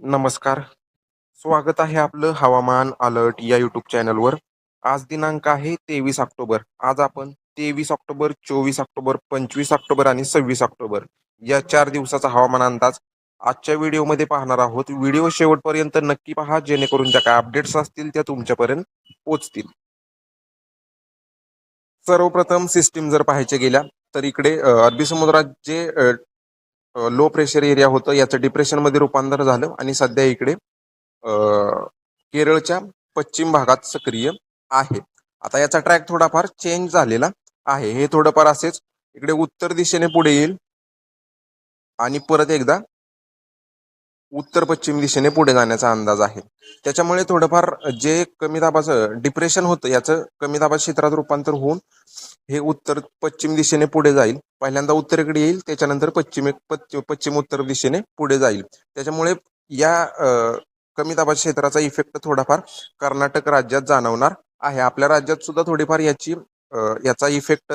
नमस्कार. स्वागत आहे आपलं हवामान अलर्ट या युट्यूब चॅनलवर. आज दिनांक आहे तेवीस ऑक्टोबर. आज आपण तेवीस ऑक्टोबर चोवीस ऑक्टोबर पंचवीस ऑक्टोबर आणि सव्वीस ऑक्टोबर या चार दिवसाचा हवामान अंदाज आजच्या व्हिडिओमध्ये पाहणार आहोत. व्हिडिओ शेवटपर्यंत नक्की पहा जेणेकरून ज्या काय अपडेट्स असतील त्या तुमच्यापर्यंत पोहोचतील. सर्वप्रथम सिस्टीम जर पाहायच्या गेल्या तर इकडे अरबी समुद्रात जे लो प्रेशर एरिया होतं. याचं डिप्रेशनमध्ये रूपांतर झालं आणि सध्या इकडे अ, केरळच्या पश्चिम भागात सक्रिय आहे. आता याचा ट्रॅक थोडाफार चेंज झालेला आहे. हे थोडंफार असेच इकडे उत्तर दिशेने पुढे येईल आणि परत एकदा उत्तर पश्चिम दिशेने पुढे जाण्याचा अंदाज आहे. त्याच्यामुळे थोडंफार जे कमी दाबाचं डिप्रेशन होतं याचं कमी दाबा क्षेत्रात रूपांतर होऊन हे उत्तर पश्चिम दिशेने पुढे जाईल. पहिल्यांदा उत्तरेकडे येईल त्याच्यानंतर पश्चिमे पश्चिम पश्चिम उत्तर दिशेने पुढे जाईल. त्याच्यामुळे या कमी दाबाच्या क्षेत्राचा इफेक्ट थोडाफार कर्नाटक राज्यात जाणवणार आहे. आपल्या राज्यात सुद्धा थोडीफार याची याचा इफेक्ट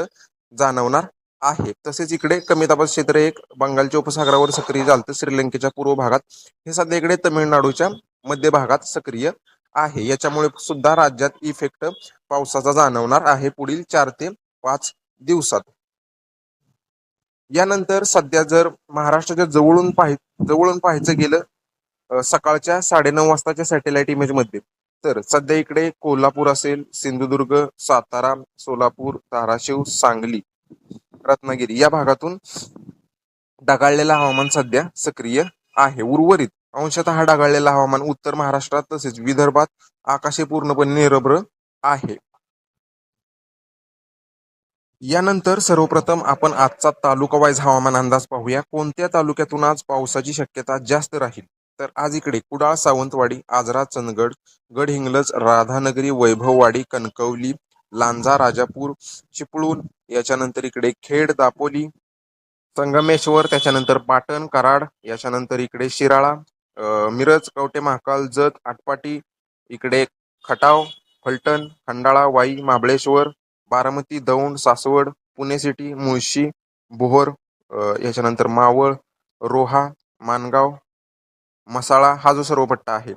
जाणवणार आहे. तसेच इकडे कमी दाबाचं क्षेत्र एक बंगालच्या उपसागरावर सक्रिय झालं श्रीलंकेच्या पूर्व भागात हे सध्या इकडे तमिळनाडूच्या मध्य भागात सक्रिय आहे. याच्यामुळे सुद्धा राज्यात इफेक्ट पावसाचा जाणवणार आहे. पुढील चार ते पाच दिवसात. यानंतर सध्या जर महाराष्ट्राच्या जवळून पाहि जवळून पाहायचं गेलं सकाळच्या साडेनऊ वाजताच्या सॅटेलाइट इमेजमध्ये तर सध्या इकडे कोल्हापूर असेल सिंधुदुर्ग सातारा सोलापूर धाराशिव सांगली रत्नागिरी या भागातून ढगाळलेलं हवामान सध्या सक्रिय आहे. उर्वरित अंशतः ढगाळलेलं हवामान उत्तर महाराष्ट्रात तसेच विदर्भात आकाशे पूर्णपणे निरभ्र आहे. यानंतर सर्वप्रथम आपण आजचा तालुका वाईज हवामान अंदाज पाहूया. कोणत्या तालुक्यातून आज पावसाची शक्यता जास्त राहील? तर आज इकडे कुडाळ सावंतवाडी आजरा चंदगड गडहिंग्लज राधानगरी वैभववाडी कणकवली लांजा राजापूर चिपळूण याच्यानंतर इकडे खेड दापोली संगमेश्वर त्याच्यानंतर पाटण कराड याच्यानंतर इकडे शिराळा मिरज कवटे महाकाल जत आटपाटी इकडे खटाव फलटण खंडाळा वाई महाबळेश्वर बारामती दौंड सासवड पुणे सिटी मुळशी बोहर याच्यानंतर मावळ रोहा मानगाव मसाळा हा जो सर्व पट्टा आहे.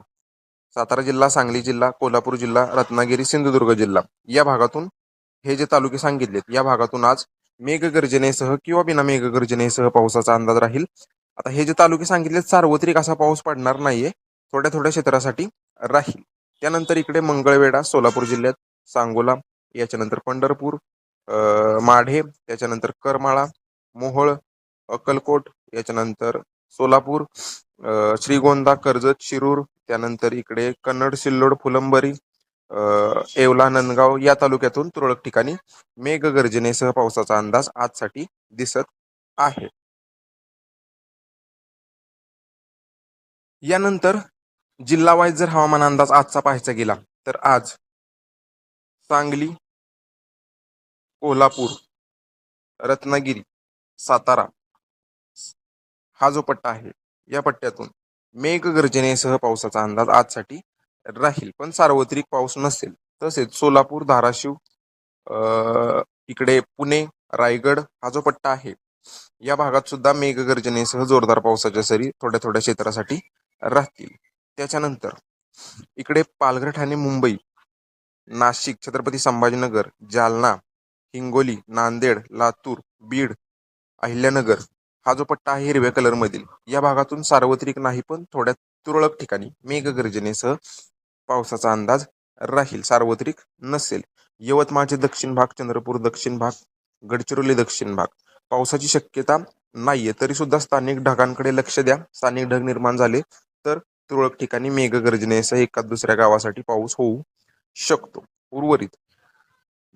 सातारा जिल्हा सांगली जिल्हा कोल्हापूर जिल्हा रत्नागिरी सिंधुदुर्ग जिल्हा. या भागातून हे जे तालुके सांगितलेत या भागातून आज मेघगर्जनेसह किंवा बिना मेघगर्जनेसह पावसाचा अंदाज राहील. आता हे जे तालुके सांगितलेत सार्वत्रिक असा पाऊस पडणार नाहीये थोड्या थोड्या क्षेत्रासाठी राहील. त्यानंतर इकडे मंगळवेढा सोलापूर जिल्ह्यात सांगोला याच्यानंतर पंढरपूर माढे त्याच्यानंतर करमाळा मोहोळ अक्कलकोट याच्यानंतर सोलापूर श्रीगोंदा कर्जत शिरूर त्यानंतर इकडे कन्नड सिल्लोड फुलंबरी येवला नंदगाव या तालुक्यातून तुरळक ठिकाणी मेघगर्जनेसह पावसाचा अंदाज आजसाठी दिसत आहे. यानंतर जिल्हा वाईज जर हवामान अंदाज आजचा पाहायचा गेला तर आज सांगली कोल्हापूर रत्नागिरी सातारा. हा जो पट्टा आहे या पट्ट्यातून मेघगर्जनेसह पावसाचा अंदाज आजसाठी राहील. पण सार्वत्रिक पाऊस नसेल तसेच सोलापूर धाराशिव इकडे पुणे रायगड हा जो पट्टा आहे या भागात सुद्धा मेघगर्जनेसह जोरदार पावसाच्या सरी थोड्या थोड्या क्षेत्रासाठी राहतील. त्याच्यानंतर इकडे पालघर ठाणे मुंबई नाशिक छत्रपती संभाजीनगर जालना हिंगोली नांदेड लातूर बीड अहिल्यानगर हा जो पट्टा आहे हिरव्या कलर मधील या भागातून सार्वत्रिक नाही पण थोड्या तुरळक ठिकाणी मेघगर्जनेसह पावसाचा अंदाज राहील सार्वत्रिक नसेल. यवतमाळचे दक्षिण भाग चंद्रपूर दक्षिण भाग गडचिरोली दक्षिण भाग पावसाची शक्यता नाहीये तरी सुद्धा स्थानिक ढगांकडे लक्ष द्या. स्थानिक ढग निर्माण झाले तर तुरळक ठिकाणी मेघगर्जनेसह एका दुसऱ्या गावासाठी पाऊस होऊ शकतो. उर्वरित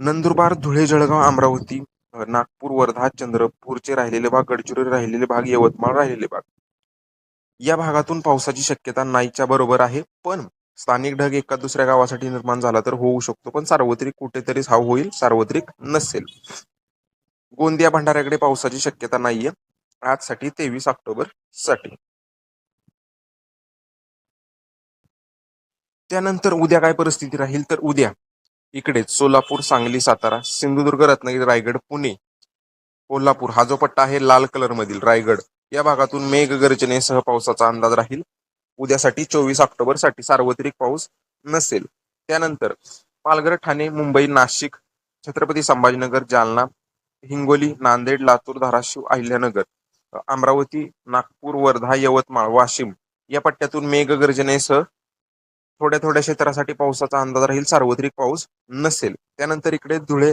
नंदुरबार धुळे जळगाव अमरावती नागपूर वर्धा चंद्रपूरचे राहिलेले भाग गडचिरोली राहिलेले भाग यवतमाळ राहिलेले भाग. या भागातून पावसाची शक्यता नाहीच्या बरोबर आहे पण स्थानिक ढग एका दुसऱ्या गावासाठी निर्माण झाला तर होऊ शकतो पण सार्वत्रिक कुठेतरी हा होईल सार्वत्रिक नसेल. गोंदिया भंडाऱ्याकडे पावसाची शक्यता नाहीये आजसाठी तेवीस ऑक्टोबरसाठी. त्यानंतर उद्या काय परिस्थिती राहील तर उद्या. इकडेच सोलापूर सांगली सातारा सिंधुदुर्ग रत्नागिरी रायगड पुणे कोल्हापूर. हा जो पट्टा आहे लाल कलर मधील रायगड. या भागातून मेघगर्जनेसह पावसाचा अंदाज राहील. उद्यासाठी चोवीस ऑक्टोबरसाठी सार्वत्रिक पाऊस नसेल. त्यानंतर पालघर ठाणे मुंबई नाशिक छत्रपती संभाजीनगर जालना हिंगोली नांदेड लातूर धाराशिव अहिल्यानगर अमरावती नागपूर वर्धा यवतमाळ वाशिम या पट्ट्यातून मेघगर्जनेसह थोड्या थोड्या क्षेत्रासाठी पावसाचा अंदाज राहील सार्वत्रिक पाऊस नसेल. त्यानंतर इकडे धुळे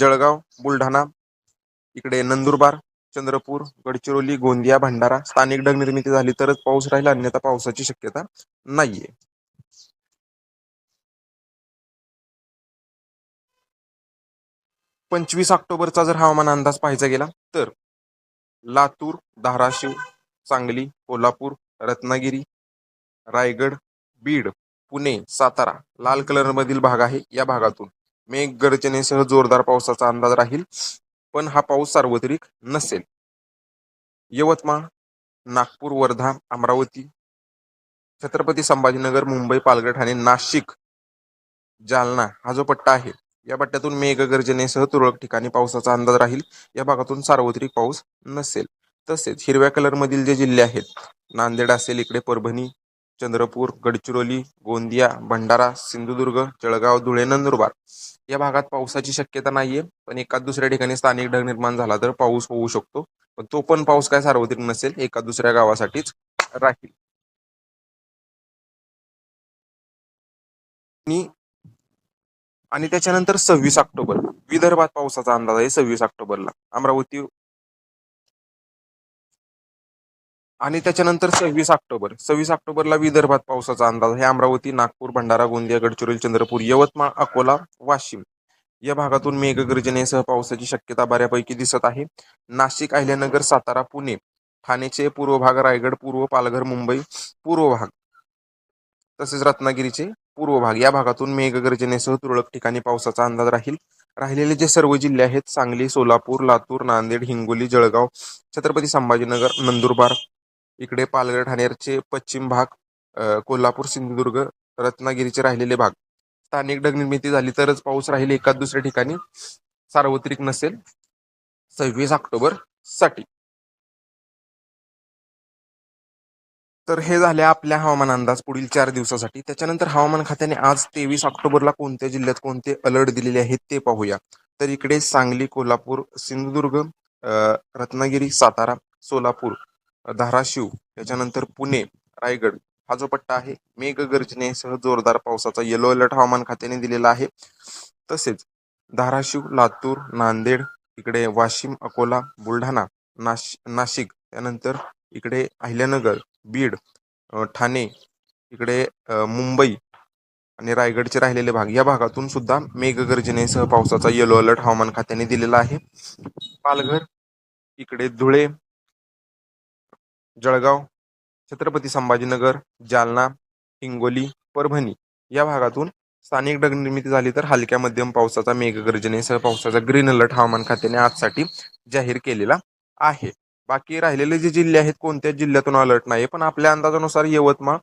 जळगाव बुलढाणा इकडे नंदुरबार चंद्रपूर गडचिरोली गोंदिया भंडारा स्थानिक ढग निर्मिती झाली तरच पाऊस राहील अन्यथा पावसाची शक्यता नाहीये. पंचवीस ऑक्टोबरचा जर हवामान अंदाज पाहायचा गेला तर लातूर धाराशिव सांगली कोल्हापूर रत्नागिरी रायगड बीड पुणे सातारा लाल कलर मधील भाग आहे या भागातून. मेघ गर्जनेसह जोरदार पावसाचा अंदाज राहील पण हा पाऊस सार्वत्रिक नसेल. यवतमाळ नागपूर वर्धा अमरावती छत्रपती संभाजीनगर मुंबई पालघर ठाणे नाशिक जालना हा जो पट्टा आहे या पट्ट्यातून मेघगर्जनेसह तुरळक ठिकाणी पावसाचा अंदाज राहील. या भागातून सार्वत्रिक पाऊस नसेल. तसेच हिरव्या कलरमधील जे जिल्हे आहेत नांदेड असेल इकडे परभणी चंद्रपूर गडचिरोली गोंदिया भंडारा सिंधुदुर्ग जळगाव धुळे नंदुरबार या भागात पावसाची शक्यता नाहीये. पण एका दुसऱ्या ठिकाणी स्थानिक ढग निर्माण झाला तर पाऊस होऊ शकतो. पण तो पण पाऊस काय सार्वत्रिक नसेल एका दुसऱ्या गावासाठीच राहील. आणि आणि त्याच्यानंतर सव्वीस ऑक्टोबर. विदर्भात पावसाचा अंदाज आहे सव्वीस ऑक्टोबरला. अमरावती आणि त्याच्यानंतर सव्वीस ऑक्टोबर. सव्वीस ऑक्टोबरला विदर्भात पावसाचा अंदाज. हे अमरावती नागपूर भंडारा गोंदिया गडचिरोली चंद्रपूर यवतमाळ अकोला वाशिम या भागातून मेघगर्जनेसह पावसाची शक्यता बऱ्यापैकी दिसत आहे. नाशिक अहिल्यानगर सातारा पुणे ठाणेचे पूर्व भाग रायगड पूर्व पालघर मुंबई पूर्व भाग तसेच रत्नागिरीचे पूर्व भाग या भागातून मेघगर्जनेसह तुरळक ठिकाणी पावसाचा अंदाज राहील. राहिलेले जे सर्व जिल्हे आहेत सांगली सोलापूर लातूर नांदेड हिंगोली जळगाव छत्रपती संभाजीनगर नंदुरबार इकडे पालघर ठाणेरचे पश्चिम भाग कोल्हापूर सिंधुदुर्ग रत्नागिरीचे राहिलेले भाग. स्थानिक ढग निर्मिती झाली तरच पाऊस राहील एकाच दुसऱ्या ठिकाणी. सार्वत्रिक नसेल. सव्वीस ऑक्टोबरसाठी. तर हे झाले आपल्या हवामान अंदाज पुढील चार दिवसासाठी. त्याच्यानंतर हवामान खात्याने आज तेवीस ऑक्टोबरला कोणत्या जिल्ह्यात कोणते अलर्ट दिलेले आहेत ते पाहूया. तर इकडे सांगली कोल्हापूर सिंधुदुर्ग रत्नागिरी सातारा सोलापूर धाराशिव त्याच्यानंतर पुणे रायगड हा जो पट्टा आहे मेघगर्जनेसह जोरदार पावसाचा येलो अलर्ट हवामान खात्याने दिलेला आहे. तसेच धाराशिव लातूर नांदेड इकडे वाशिम अकोला बुलढाणा नाश नाशिक त्यानंतर इकडे अहिल्यानगर बीड ठाणे इकडे मुंबई आणि रायगडचे राहिलेले भाग या भागातून सुद्धा मेघगर्जनेसह पावसाचा येलो अलर्ट हवामान खात्याने दिलेला आहे. पालघर इकडे धुळे जळगाव छत्रपती संभाजीनगर जालना हिंगोली परभणी या भागातून स्थानिक ढग निर्मिती झाली तर हलक्या मध्यम पावसाचा मेघगर्जनेसह पावसाचा ग्रीन अलर्ट हवामान खात्याने आजसाठी जाहीर केलेला आहे. बाकी राहिलेले जे जिल्हे आहेत कोणत्याच जिल्ह्यातून अलर्ट नाही पण आपल्या अंदाजानुसार यवतमाळ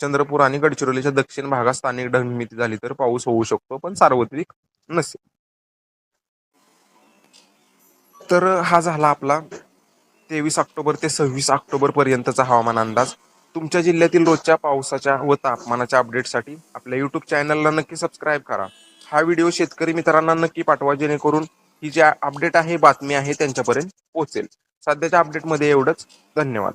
चंद्रपूर आणि गडचिरोलीच्या दक्षिण भागात स्थानिक ढग निर्मिती झाली तर पाऊस होऊ शकतो पण सार्वत्रिक नसेल. तर हा झाला आपला तेवीस ऑक्टोबर ते सव्वीस ऑक्टोबर पर्यंतचा हवामान अंदाज. तुमच्या जिल्ह्यातील रोजच्या पावसाच्या व तापमानाच्या अपडेटसाठी आपल्या युट्यूब चॅनलला नक्की सबस्क्राईब करा. हा व्हिडिओ शेतकरी मित्रांना नक्की पाठवा जेणेकरून ही जी अपडेट आहे बातमी आहे त्यांच्यापर्यंत पोहोचेल. सध्याच्या अपडेटमध्ये एवढंच. धन्यवाद.